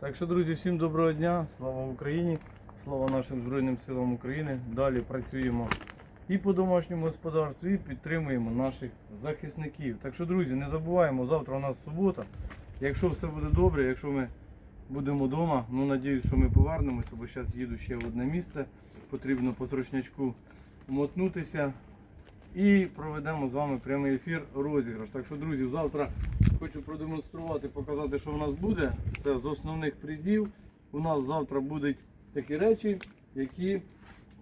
Так що, друзі, всім доброго дня, слава Україні, слава нашим Збройним силам України. Далі працюємо і по домашньому господарству, і підтримуємо наших захисників. Так що, друзі, не забуваємо, завтра у нас субота. Якщо все буде добре, якщо ми будемо вдома, ну надіюсь, що ми повернемося, бо зараз їду ще в одне місце. Потрібно по срочнячку мотнутися. І проведемо з вами прямий ефір розіграш. Так що, друзі, завтра хочу продемонструвати, показати, що в нас буде. Це з основних призів. У нас завтра будуть такі речі, які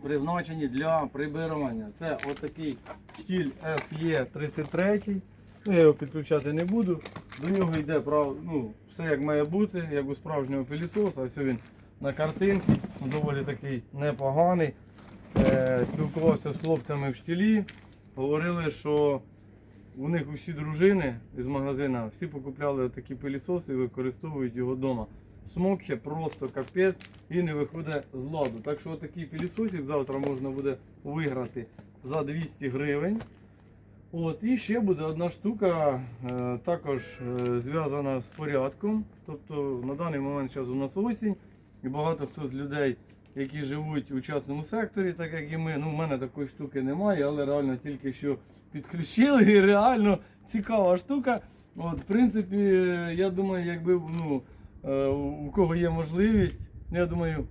призначені для прибирання. Це отакий штіль SE33. Ну, я його підключати не буду. До нього йде ну, все як має бути, як у справжнього пилісоса. Ось він на картинці, доволі такий непоганий. Е, спілкувався з хлопцями в штілі. Говорили, що у них усі дружини з магазина всі покупляли такі пилісоси і використовують його вдома. Смокче просто капець і не виходить з ладу. Так що такий пилісосик завтра можна буде виграти за 200 гривень. От, і ще буде одна штука, е, також е, зв'язана з порядком. Тобто на даний момент зараз у нас осінь, і багато хто з людей, які живуть у частному секторі, так як і ми. Ну, в мене такої штуки немає, але реально тільки що підключили і реально цікава штука. От, в принципі, я думаю, якби ну, е, у кого є можливість, ну, я думаю,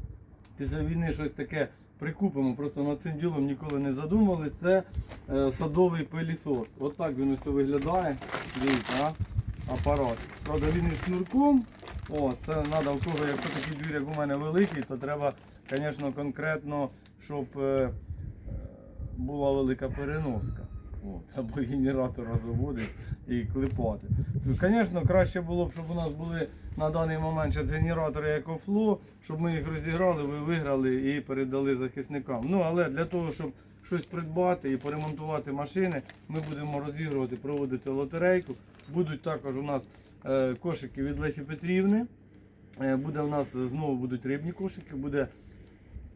після війни щось таке прикупимо. Просто над цим ділом ніколи не задумали. Це е, садовий пилісос. От так він ось виглядає. Дивіться, а? апарат. Правда, він із шнурком. О, це треба в кого, якщо такий двір, як у мене великий, то треба, звісно, конкретно, щоб е, була велика переноска. От, або генератора заводити і клепати. Звісно, краще було б, щоб у нас були на даний момент ще генератори EcoFlow, щоб ми їх розіграли, ви виграли і передали захисникам. Ну, але для того, щоб щось придбати і поремонтувати машини, ми будемо розігрувати, проводити лотерейку. Будуть також у нас кошики від Лесі Петрівни. Е, буде у нас знову будуть рибні кошики, буде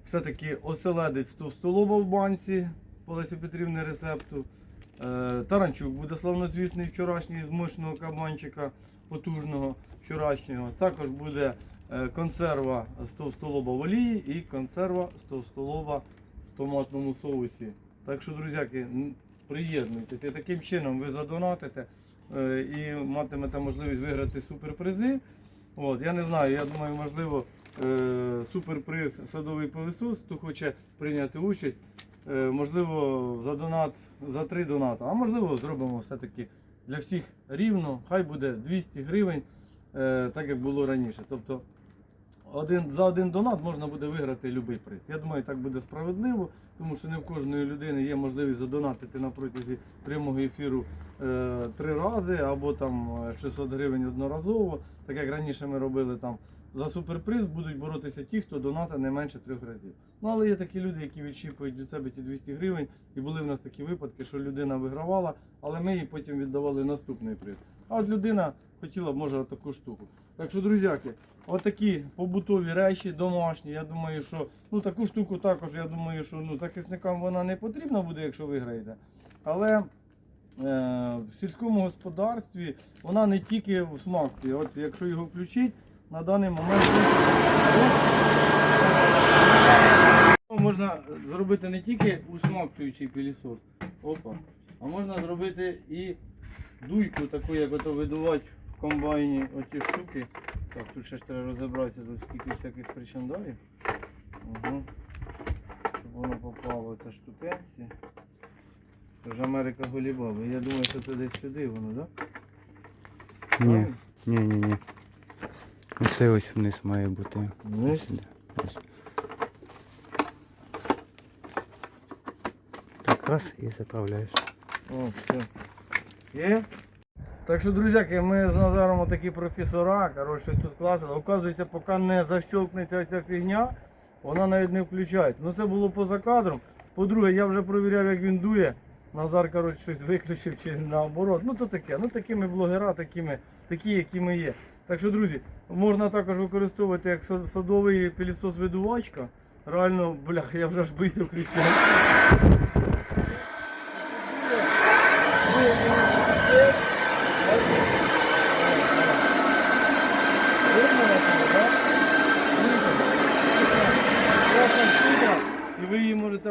все-таки оселедець товстолоба в банці по Лесі Петрівни рецепту. Е, Таранчук буде славнозвісний вчорашній з мощного кабанчика потужного вчорашнього. Також буде е, консерва з товстолоба в олії і консерва з товстолоба в томатному соусі. Так що, друзяки, приєднуйтесь. Таким чином ви задонатите е, і матимете можливість виграти суперпризи. От, я не знаю, я думаю, можливо, е, суперприз садовий пилисос, хто хоче прийняти участь. Е, можливо, за донат, за три доната, а можливо, зробимо все-таки для всіх рівно, хай буде 200 гривень, е, так як було раніше. Тобто один, за один донат можна буде виграти будь-який приз. Я думаю, так буде справедливо, тому що не в кожної людини є можливість задонатити на протязі прямого ефіру е, три рази або там е, 600 гривень одноразово, так як раніше ми робили там. За суперприз будуть боротися ті, хто донатить не менше трьох разів. Ну але є такі люди, які відщіпують від себе ті 200 гривень, і були в нас такі випадки, що людина вигравала, але ми їй потім віддавали наступний приз. А от людина хотіла може таку штуку. Так що, друзяки, отакі побутові речі, домашні. Я думаю, що ну таку штуку також, я думаю, що ну захисникам вона не потрібна буде, якщо виграєте. Але е, в сільському господарстві вона не тільки в смакті. От якщо його включити, на даний момент можна зробити не тільки усмоктуючий пилісос, опа, а можна зробити і дуйку таку, як ото видувати в комбайні оті штуки. Так, тут ще ж треба розібратися, тут скільки всяких причандалів. Угу. Щоб воно попало ці штукенці. Це ж Америка Голібаби. Я думаю, що це десь сюди воно, так? Да? Ні, ні, ні, ні. Оце ось вниз має бути. Вниз? Ось. Так, раз і заправляєш. О, все. Є? Так що, друзяки, ми з Назаром такі професора, коротше, тут класили. Оказується, поки не защолкнеться ця фігня, вона навіть не включається. Ну це було поза кадром. По-друге, я вже провіряв, як він дує. Назар, коротше, щось виключив чи наоборот. Ну то таке. Ну такі ми блогера, такими, такі, які ми є. Так що, друзі, можна також використовувати як садовий пилісос видувачка. Реально, бляха, я вже аж бийся включив. Видно на цьому, так?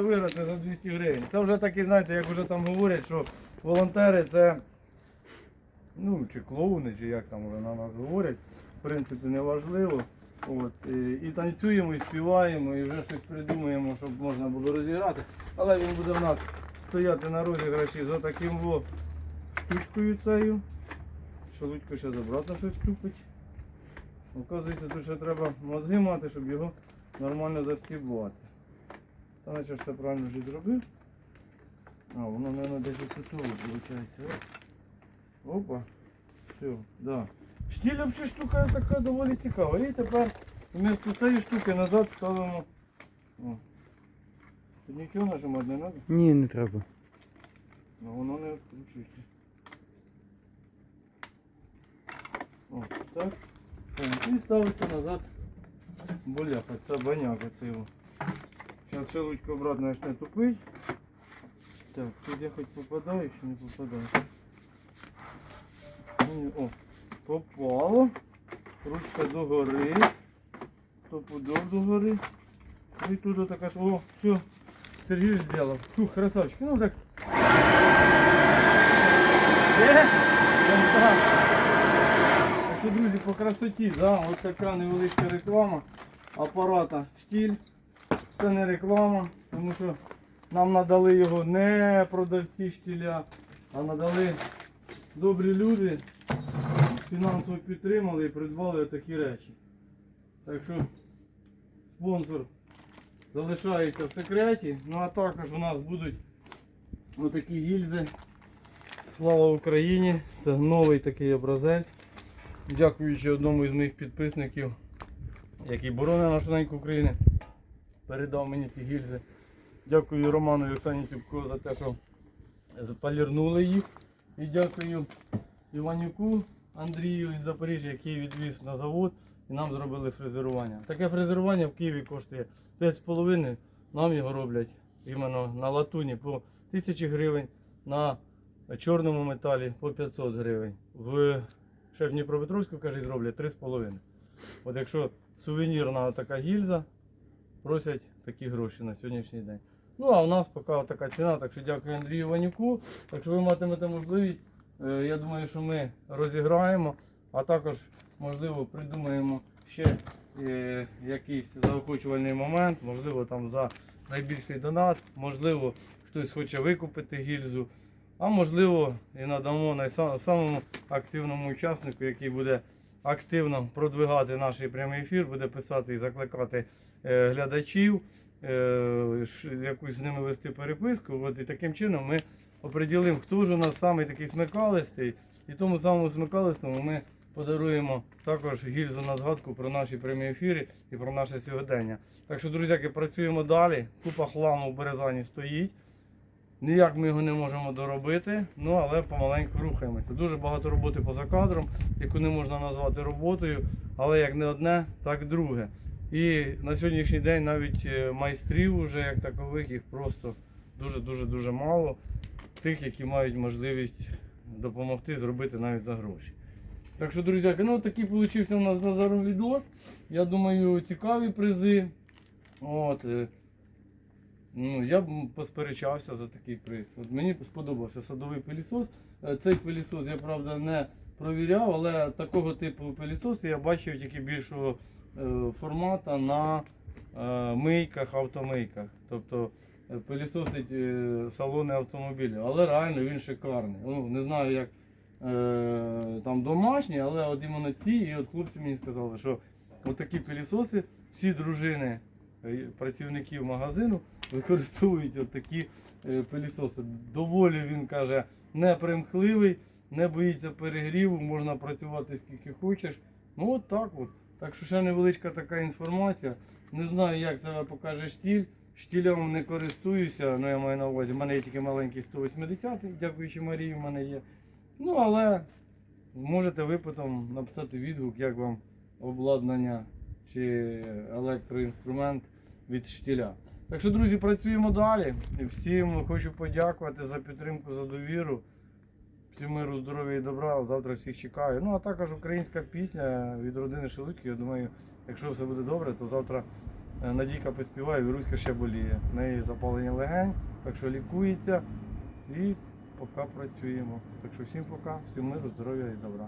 Можете виграти за 200 гривень. Це вже такі, знаєте, як вже там говорять, що волонтери це ну, чи клоуни, чи як там вже на нас говорять. В принципі, не важливо. От, і, танцюємо, і співаємо, і вже щось придумаємо, щоб можна було розіграти. Але він буде в нас стояти на розіграші за таким во штучкою цією. Шелудько ще обратно щось купить. Оказується, тут ще треба мозги мати, щоб його нормально застібувати. Та наче все правильно вже зробив. А, воно, мабуть, десь тут виходить. Опа. Все, да. Штіль взагалі штука така доволі цікава. І тепер вместо цієї штуки назад ставимо. О. Тут нічого нажимати не треба, Ні, не треба. але воно не відкручується. О, так. І ставиться назад боляка, це баняк оце шелудько обратно почне тупить. Так, тут я хоч попадаю, чи не попадаю. О, попало. Ручка догори. Топудов догори. І тут така ж. О, все. Сергій зробив. Фух, красавчик. Ну так. Так. Так що, друзі, по красоті, да, ось така невеличка реклама апарата штіль. Це не реклама, тому що нам надали його не продавці штіля, а надали добрі люди, фінансово підтримали і придбали такі речі. Так що спонсор залишається в секреті. Ну а також у нас будуть отакі гільзи. Слава Україні! Це новий такий образець. Дякуючи одному із моїх підписників, який боронить нашу неньку України, передав мені ці гільзи. Дякую Роману і Оксані Цюбко за те, що полірнули їх. І дякую Іванюку Андрію із Запоріжжя, який відвіз на завод і нам зробили фрезерування. Таке фрезерування в Києві коштує 5,5. Нам його роблять іменно на латуні по 1000 гривень, на чорному металі по 500 гривень. В ще в Дніпропетровську, каже, зроблять 3,5. От якщо сувенірна така гільза, просять такі гроші на сьогоднішній день. Ну а у нас поки така ціна, так що дякую Андрію Ванюку. Так що ви матимете можливість. е, Я думаю, що ми розіграємо, а також, можливо, придумаємо ще е, якийсь заохочувальний момент, можливо, там за найбільший донат, можливо, хтось хоче викупити гільзу, а можливо і надамо найса- самому активному учаснику, який буде активно продвигати наш прямий ефір, буде писати і закликати е, глядачів, е, якусь з ними вести переписку. От, і таким чином ми оприділимо, хто ж у нас самий такий смикалистий. І тому самому смикалистому ми подаруємо також гільзу на згадку про наші прямі ефіри і про наше сьогодення. Так що, друзяки, працюємо далі. Купа хламу в Березані стоїть. Ніяк ми його не можемо доробити, ну але помаленьку рухаємося. Дуже багато роботи поза кадром, яку не можна назвати роботою, але як не одне, так друге. І на сьогоднішній день навіть е, майстрів уже як такових їх просто дуже-дуже дуже мало. Тих, які мають можливість допомогти зробити навіть за гроші. Так що, друзі, ну такий вийшов у нас Назаром відос. Я думаю, цікаві призи. От, е, Ну, я б посперечався за такий приз. От мені сподобався садовий пилісос. Е, Цей пилісос я правда не провіряв, але такого типу пилісоси я бачив тільки більшого е, формату на е, мийках, автомийках. Тобто пилісосить салони автомобілів. Але реально він шикарний. Ну, не знаю, як там домашні, але от іменно ці, і от хлопці мені сказали, що отакі пилісоси всі дружини працівників магазину використовують от такі е, пилісоси. Доволі він каже, непримхливий, не боїться перегріву, можна працювати скільки хочеш. Ну от так от. Так що ще невеличка така інформація. Не знаю, як себе покаже штіль. Штілем не користуюся, ну я маю на увазі. У мене є тільки маленький 180, дякуючи Марії, в мене є. Ну, але можете ви потім написати відгук, як вам обладнання чи електроінструмент від штіля. Так що, друзі, працюємо далі. Всім хочу подякувати за підтримку, за довіру. Всім миру, здоров'я і добра. Завтра всіх чекаю. Ну, а також українська пісня від родини Шелудьки. Я думаю, якщо все буде добре, то завтра Е, Надійка поспіває, Віруська ще боліє. В неї запалення легень, так що лікується і поки працюємо. Так що всім пока, всім миру, здоров'я і добра.